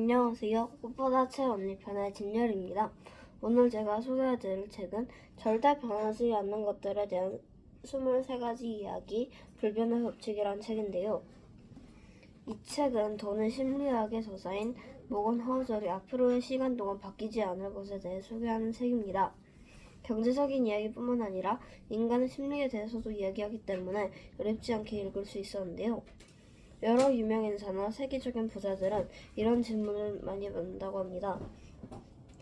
안녕하세요. 꽃보다 채 언니 편의 진열입니다. 오늘 제가 소개해드릴 책은 절대 변하지 않는 것들에 대한 23가지 이야기, 불변의 법칙이란 책인데요. 이 책은 돈의 심리학의 저자인 모건 하우절이 앞으로의 시간 동안 바뀌지 않을 것에 대해 소개하는 책입니다. 경제적인 이야기뿐만 아니라 인간의 심리에 대해서도 이야기하기 때문에 어렵지 않게 읽을 수 있었는데요. 여러 유명 인사나 세계적인 부자들은 이런 질문을 많이 받는다고 합니다.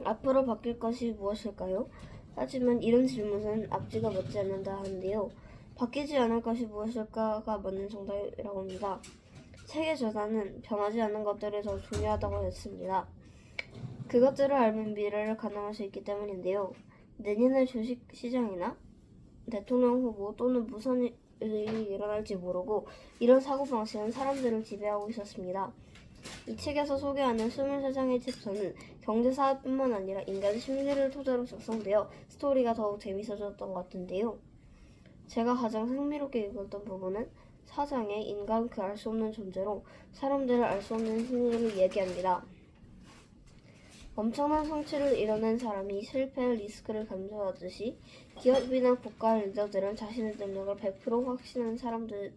앞으로 바뀔 것이 무엇일까요? 하지만 이런 질문은 앞뒤가 맞지 않는다 하는데요. 바뀌지 않을 것이 무엇일까가 맞는 정답이라고 합니다. 책의 저자는 변하지 않는 것들이 더 중요하다고 했습니다. 그것들을 알면 미래를 가능할 수 있기 때문인데요. 내년의 주식 시장이나 대통령 후보 또는 무슨 일이 일어날지 모르고 이런 사고방식은 사람들을 지배하고 있었습니다. 이 책에서 소개하는 23장의 챕터는 경제사뿐만 아니라 인간의 심리를 토대로 작성되어 스토리가 더욱 재밌어졌던 것 같은데요. 제가 가장 흥미롭게 읽었던 부분은 사장의 인간 그 알 수 없는 존재로 사람들을 알 수 없는 심리를 얘기합니다. 엄청난 성취를 이뤄낸 사람이 실패의 리스크를 감수하듯이 기업이나 국가 리더들은 자신의 능력을 100% 확신하는 사람들,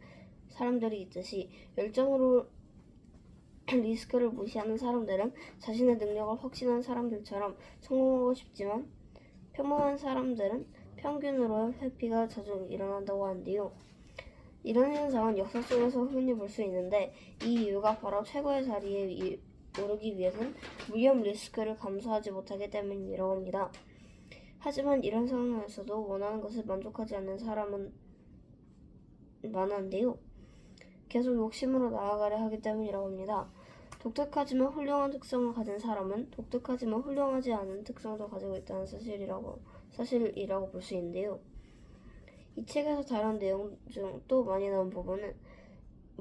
사람들이 있듯이 열정으로 리스크를 무시하는 사람들은 자신의 능력을 확신한 사람들처럼 성공하고 싶지만 평범한 사람들은 평균으로 회피가 자주 일어난다고 하는데요. 이런 현상은 역사 속에서 흔히 볼 수 있는데 이 이유가 바로 최고의 자리에 이- 오르기 위해선 위험 리스크를 감수하지 못하기 때문이라고 합니다. 하지만 이런 상황에서도 원하는 것을 만족하지 않는 사람은 많은데요. 계속 욕심으로 나아가려 하기 때문이라고 합니다. 독특하지만 훌륭한 특성을 가진 사람은 독특하지만 훌륭하지 않은 특성도 가지고 있다는 사실이라고 사실이라고 볼 수 있는데요. 이 책에서 다룬 내용 중 또 많이 나온 부분은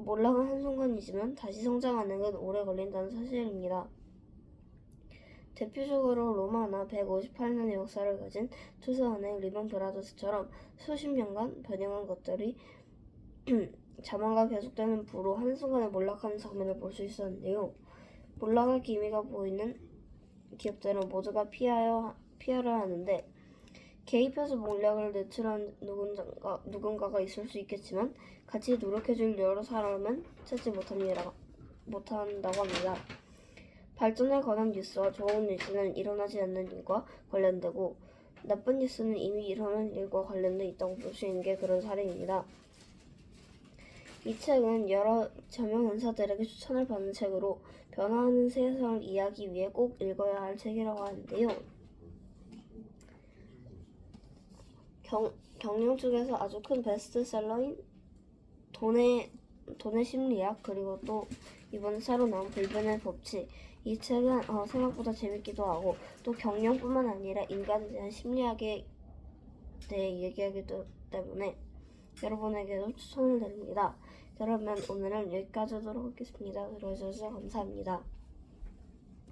몰락은 한순간이지만 다시 성장하는 건 오래 걸린다는 사실입니다. 대표적으로 로마나 158년의 역사를 가진 투자은행 리번 브라더스처럼 수십 년간 변형한 것들이 자만과 계속되는 부로 한순간에 몰락하는 장면을 볼 수 있었는데요. 몰락의 기미가 보이는 기업들은 모두가 피하여, 피하려 하는데 개입해서 몰락을 내출한 누군가, 누군가가 있을 수 있겠지만 같이 노력해줄 여러 사람은 찾지 못합니다. 못한다고 합니다. 발전에 관한 뉴스와 좋은 뉴스는 일어나지 않는 일과 관련되고 나쁜 뉴스는 이미 일어난 일과 관련돼 있다고 볼 수 있는 게 그런 사례입니다. 이 책은 여러 저명 인사들에게 추천을 받는 책으로 변화하는 세상을 이해하기 위해 꼭 읽어야 할 책이라고 하는데요. 경, 경영 쪽에서 아주 큰 베스트셀러인 돈의 돈의 심리학 그리고 또 이번에 새로 나온 불변의 법칙 이 책은 어, 생각보다 재밌기도 하고 또 경영뿐만 아니라 인간에 대한 심리학에 대해 얘기하기 때문에 여러분에게도 추천을 드립니다. 그러면 오늘은 여기까지 하도록 하겠습니다. 들어주셔서 감사합니다.